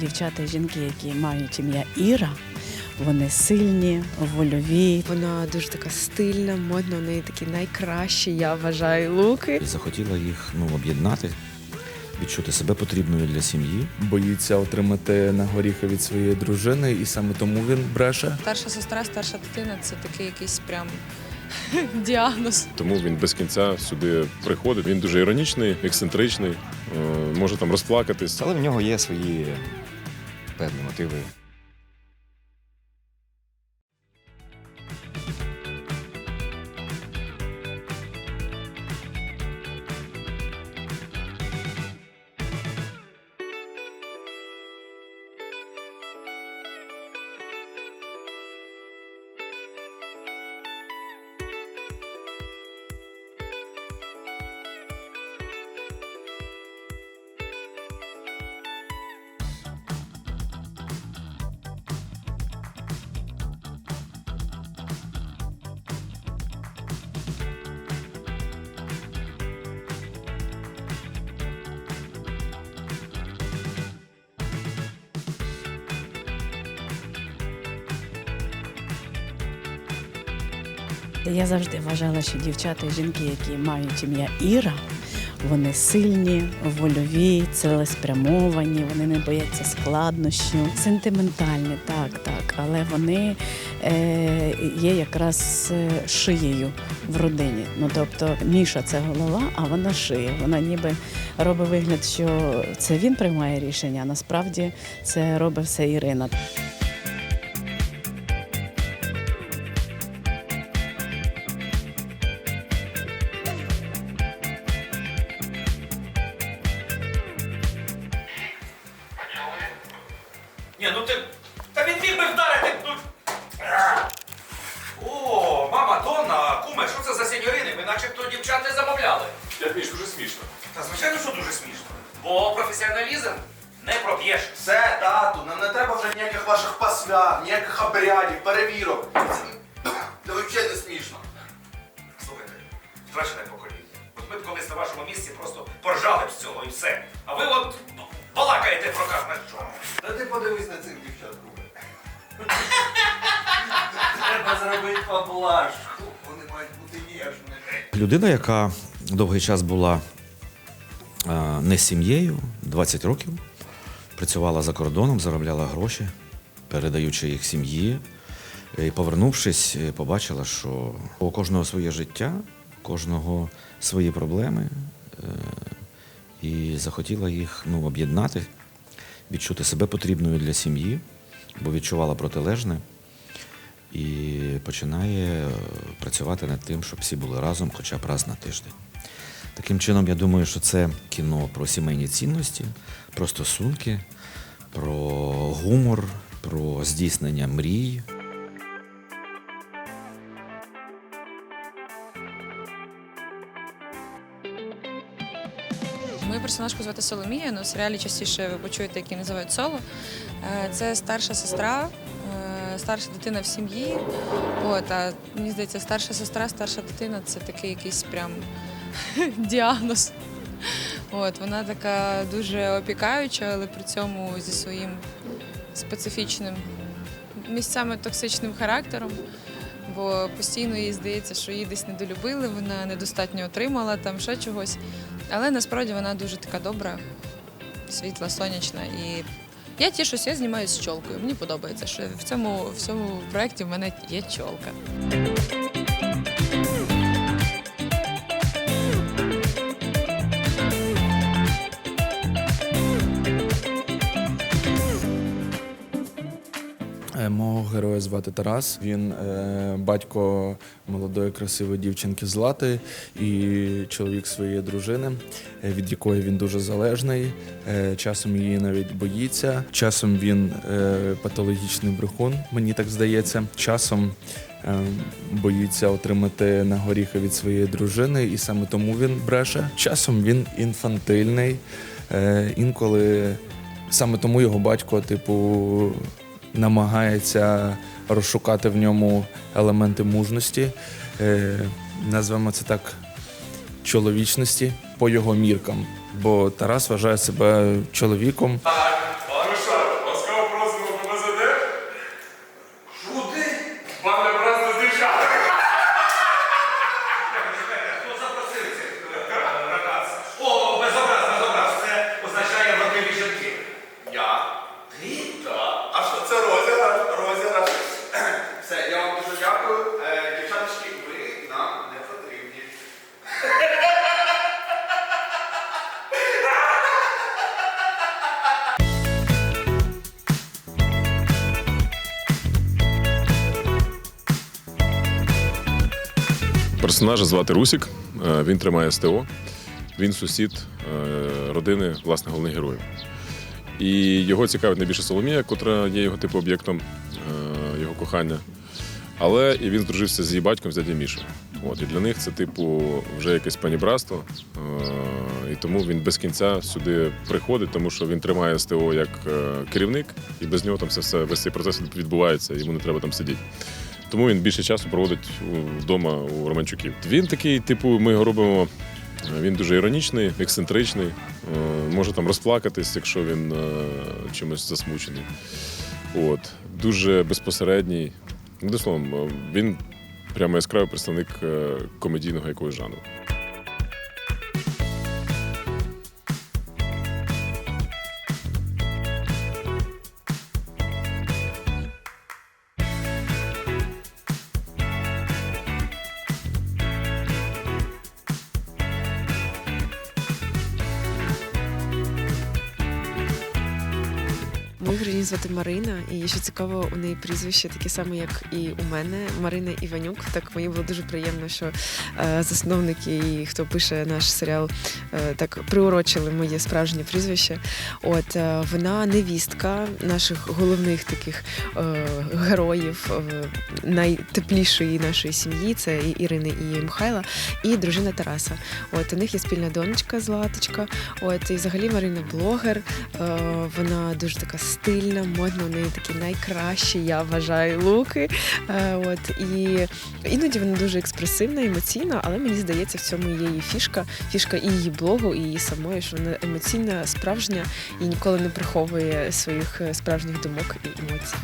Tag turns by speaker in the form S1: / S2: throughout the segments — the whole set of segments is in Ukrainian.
S1: Дівчата і жінки, які мають ім'я Іра, вони сильні, вольові.
S2: Вона дуже така стильна, модна, у неї такі найкращі, я вважаю, луки.
S3: захотіла їх ну, об'єднати, відчути себе потрібною для сім'ї.
S4: боїться отримати на горіхи від своєї дружини, і саме тому він бреше.
S5: Старша сестра, старша дитина це такий якийсь прям діагноз.
S6: Тому він без кінця сюди приходить. Він дуже іронічний, ексцентричний, е, може там розплакатись.
S7: Але в нього є свої певні мотиви.
S1: Я завжди вважала, що дівчата і жінки, які мають ім'я Іра, вони сильні, вольові, цілеспрямовані, вони не бояться складнощів, сентиментальні, так, так. Але вони е, є якраз е, шиєю в родині. Ну тобто Міша це голова, а вона шиє. Вона ніби робить вигляд, що це він приймає рішення, а насправді це робить все Ірина.
S8: Сеньорини? Ми начебто дівчат не замовляли.
S6: Як між дуже смішно.
S8: Та звичайно, що дуже смішно. Бо професіоналізм не проб'єш.
S9: Все, тату, нам не треба вже ніяких ваших посвят, ніяких обрядів, перевірок. Це, це взагалі не смішно.
S8: Слухайте, втрачене покоління. От ми б колись на вашому місці просто поржали б з цього і все. А ви от балакаєте про казна що.
S9: Та ти подивись на цих дівчат, куме. Треба зробити поблажку. Вони мають бути ніжними.
S3: Людина, яка довгий час була е, не сім'єю, 20 років, працювала за кордоном, заробляла гроші, передаючи їх сім'ї. І повернувшись, е, побачила, що у кожного своє життя, у кожного свої проблеми, е, і захотіла їх ну, об'єднати, відчути себе потрібною для сім'ї, бо відчувала протилежне. І починає е, працювати над тим, щоб всі були разом хоча б раз на тиждень. Таким чином, я думаю, що це кіно про сімейні цінності, про стосунки, про гумор, про здійснення мрій.
S5: Мою персонажку звати Соломія, але в серіалі частіше ви почуєте, які називають соло. Е, Це старша сестра, старша дитина в сім'ї. От, а мені здається, старша сестра, старша дитина це такий якийсь прям діагноз. От, вона така дуже опікаюча, але при цьому зі своїм специфічним місцями токсичним характером. Бо постійно їй здається, що її десь недолюбили, вона недостатньо отримала там ще чогось. Але насправді вона дуже така добра, світла, сонячна. І я тішуся, я знімаюся з чолкою. Мені подобається, що в цьому, в цьому проєкті в мене є чолка.
S4: Героя звати Тарас. Він е, батько молодої красивої дівчинки Злати і чоловік своєї дружини, е, від якої він дуже залежний. Е, часом її навіть боїться. Часом він е, патологічний брехун, мені так здається. Часом е, боїться отримати на горіхи від своєї дружини, і саме тому він бреше. Часом він інфантильний. Е, інколи саме тому його батько, типу, намагається розшукати в ньому елементи мужності, е, назвемо це так, чоловічності по його міркам. Бо Тарас вважає себе чоловіком,
S6: Персонажа звати Русік. Е, Він тримає СТО. Він сусід е, родини власне головних героїв. І його цікавить найбільше Соломія, котра є його типу об'єктом е, його кохання. Але і він здружився з її батьком, з дядя Мішою. От, і для них це, типу, вже якесь панібратство. І тому він без кінця сюди приходить, тому що він тримає СТО як керівник, і без нього там все, все весь цей процес відбувається, йому не треба там сидіти. Тому він більше часу проводить вдома у Романчуків. Він такий, типу, ми його робимо. е, Він дуже іронічний, ексцентричний, е, може там розплакатись, якщо він е, чимось засмучений. От. Дуже безпосередній. Одним словом, е, він прямо яскравий представник комедійного якогось жанру.
S2: Героїню звати Марина, і що цікаво, у неї прізвище таке саме, як і у мене, Марина Іванюк. Так мені було дуже приємно, що е, засновники і хто пише наш серіал е, так приурочили моє справжнє прізвище. От е, вона невістка наших головних таких героїв, найтеплішої нашої сім'ї. Це і Ірини і Михайла, і дружина Тараса. От у них є спільна донечка Златочка. От і взагалі Марина блогер. Вона дуже така стильна, модна, у неї такі найкращі, я вважаю, луки. Е, от і іноді вона дуже експресивна, емоційна, але мені здається, в цьому є її фішка, фішка і її блогу, і її самої, що вона емоційна, справжня і ніколи не приховує своїх е, справжніх думок і емоцій.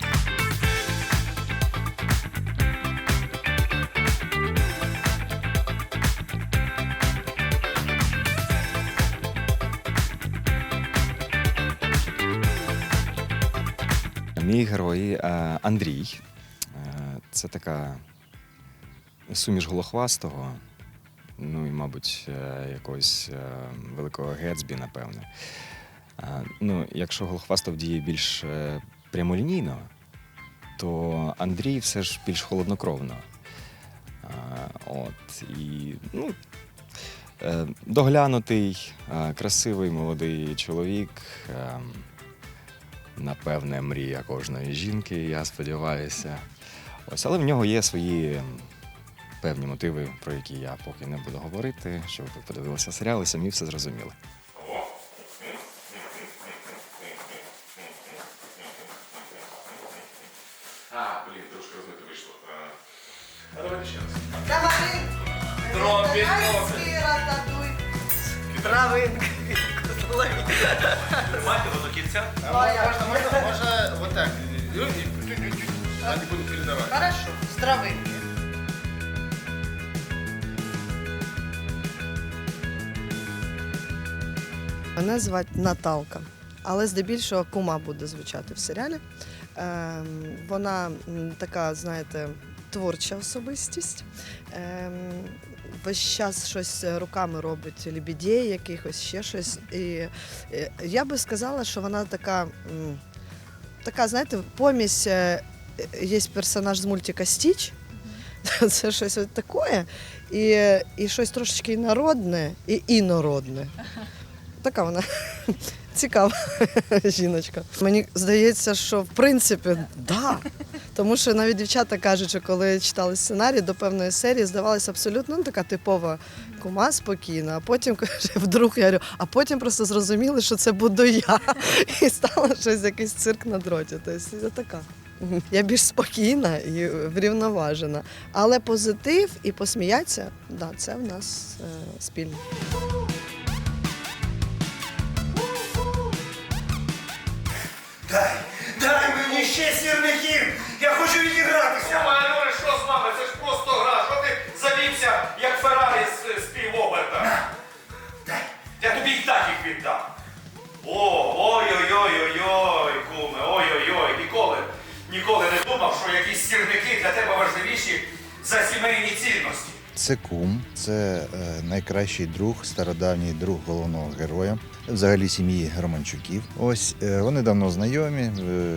S7: Мій герой е, Андрій. Е, Це така суміш голохвастого, ну і, мабуть, е, якогось великого Гетсбі, напевне. Ну, якщо голохвастов діє більш прямолінійно, то Андрій все ж більш холоднокровно. От, і, ну, доглянутий, красивий молодий чоловік. Напевне, мрія кожної жінки, я сподіваюся. Ось, але в нього є свої певні мотиви, про які я поки не буду говорити, щоб ви подивилися серіал і самі все зрозуміли.
S6: А, блін, трошки розмито вийшло. А давайте ще раз.
S8: Тромбі,
S10: Травинки.
S8: Тримайте його до кінця.
S9: Можна, можна, можна вот так. А не буду передавати.
S10: Хорошо, з травинки.
S11: Мене звати Наталка, але здебільшого кума буде звучати в серіалі. Ем, вона така, знаєте, творча особистість. Ем, весь час щось руками робить лібідей, якихось ще щось. І е, я би сказала, що вона така, така знаєте, помість. е, Є персонаж з мультика Стіч. Це щось от таке. І, і щось трошечки народне, і інородне. Така вона цікава жіночка. Мені здається, що в принципі, да. Тому що навіть дівчата кажуть, що коли читали сценарій до певної серії, здавалася абсолютно ну, така типова кума спокійна. А потім каже, вдруг я говорю, а потім просто зрозуміли, що це буду я. І стало щось якийсь цирк на дроті. Тобто я така. Я більш спокійна і врівноважена. Але позитив і посміятися, да, це в нас е, спільно.
S8: Це
S12: кум, це найкращий друг, стародавній друг головного героя, взагалі сім'ї Романчуків. Ось е, вони давно знайомі, е,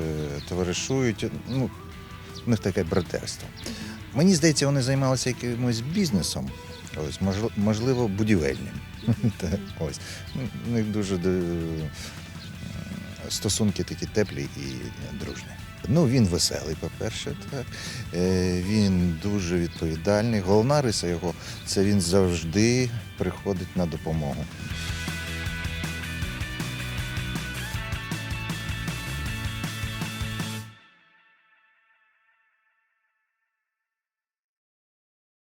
S12: товаришують. Ну, у них таке братерство. Мені здається, вони займалися якимось бізнесом, ось, можливо, будівельним. Ось. Ну, У них дуже е, стосунки такі теплі і дружні. Ну, він веселий, по-перше, так. Е, Він дуже відповідальний. Головна риса його це він завжди приходить на допомогу.